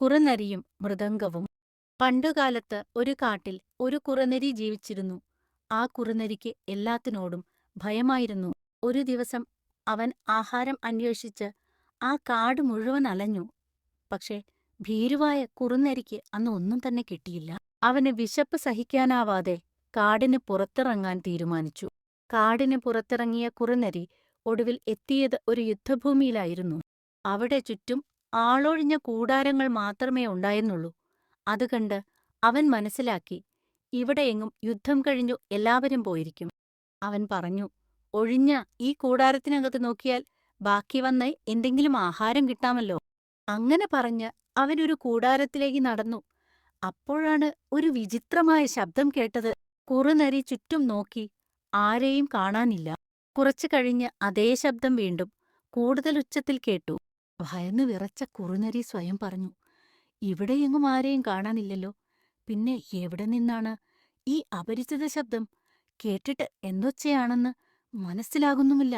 കുറുനരിയും മൃദംഗവും പണ്ടുകാലത്ത് ഒരു കാട്ടിൽ ഒരു കുറുനരി ജീവിച്ചിരുന്നു. ആ കുറുനരിക്ക് എല്ലാത്തിനോടും ഭയമായിരുന്നു. ഒരു ദിവസം അവൻ ആഹാരം അന്വേഷിച്ച് ആ കാട് മുഴുവൻ അലഞ്ഞു. പക്ഷേ ഭീരുവായ കുറുനരിക്ക് അന്ന് ഒന്നും തന്നെ കിട്ടിയില്ല. അവന് വിശപ്പ് സഹിക്കാനാവാതെ കാടിന് പുറത്തിറങ്ങാൻ തീരുമാനിച്ചു. കാടിന് പുറത്തിറങ്ങിയ കുറുനരി ഒടുവിൽ എത്തിയത് ഒരു യുദ്ധഭൂമിയിലായിരുന്നു. അവിടെ ചുറ്റും ആളൊഴിഞ്ഞ കൂടാരങ്ങൾ മാത്രമേ ഉണ്ടായിരുന്നുള്ളൂ. അത് കണ്ട് അവൻ മനസ്സിലാക്കി ഇവിടെ എങ്ങും യുദ്ധം കഴിഞ്ഞു എല്ലാവരും പോയിരിക്കും. അവൻ പറഞ്ഞു, ഒഴിഞ്ഞ ഈ കൂടാരത്തിനകത്ത് നോക്കിയാൽ ബാക്കി വന്ന എന്തെങ്കിലും ആഹാരം കിട്ടാമല്ലോ. അങ്ങനെ പറഞ്ഞ് അവൻ ഒരു കൂടാരത്തിലേക്ക് നടന്നു. അപ്പോഴാണ് ഒരു വിചിത്രമായ ശബ്ദം കേട്ടത്. കുറുനരി ചുറ്റും നോക്കി ആരെയും കാണാനില്ല. കുറച്ചു കഴിഞ്ഞ് അതേ ശബ്ദം വീണ്ടും കൂടുതൽ ഉച്ചത്തിൽ കേട്ടു. ഭയന്നു വിറച്ച കുറുനരി സ്വയം പറഞ്ഞു, ഇവിടെയെങ്ങും ആരെയും കാണാനില്ലല്ലോ. പിന്നെ എവിടെ നിന്നാണ് ഈ അപരിചിത ശബ്ദം? കേട്ടിട്ട് എന്തൊച്ചയാണെന്ന് മനസ്സിലാകുന്നുമില്ല.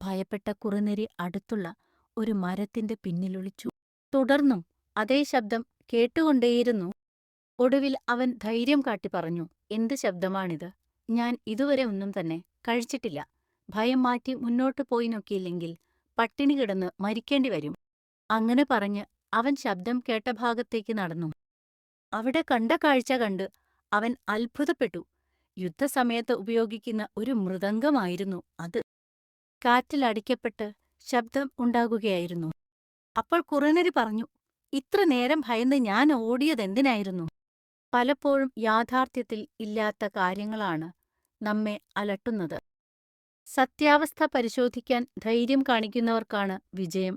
ഭയപ്പെട്ട കുറുനരി അടുത്തുള്ള ഒരു മരത്തിന്റെ പിന്നിലൊളിച്ചു. തുടർന്നും അതേ ശബ്ദം കേട്ടുകൊണ്ടേയിരുന്നു. ഒടുവിൽ അവൻ ധൈര്യം കാട്ടി പറഞ്ഞു, എന്ത് ശബ്ദമാണിത്? ഞാൻ ഇതുവരെ ഒന്നും തന്നെ കഴിച്ചിട്ടില്ല. ഭയം മാറ്റി മുന്നോട്ട് പോയി നോക്കിയില്ലെങ്കിൽ പട്ടിണി കിടന്നു മരിക്കേണ്ടി വരും. അങ്ങനെ പറഞ്ഞ് അവൻ ശബ്ദം കേട്ട ഭാഗത്തേക്ക് നടന്നു. അവിടെ കണ്ട കാഴ്ച കണ്ട് അവൻ അത്ഭുതപ്പെട്ടു. യുദ്ധസമയത്ത് ഉപയോഗിക്കുന്ന ഒരു മൃദംഗമായിരുന്നു അത്. കാറ്റിലടിക്കപ്പെട്ട് ശബ്ദം ഉണ്ടാകുകയായിരുന്നു. അപ്പോൾ കുറുനരി പറഞ്ഞു, ഇത്ര നേരം ഭയന്ന് ഞാൻ ഓടിയതെന്തിനായിരുന്നു? പലപ്പോഴും യാഥാർത്ഥ്യത്തിൽ ഇല്ലാത്ത കാര്യങ്ങളാണ് നമ്മെ അലട്ടുന്നത്. സത്യാവസ്ഥ പരിശോധിക്കാൻ ധൈര്യം കാണിക്കുന്നവർക്കാണ് വിജയം.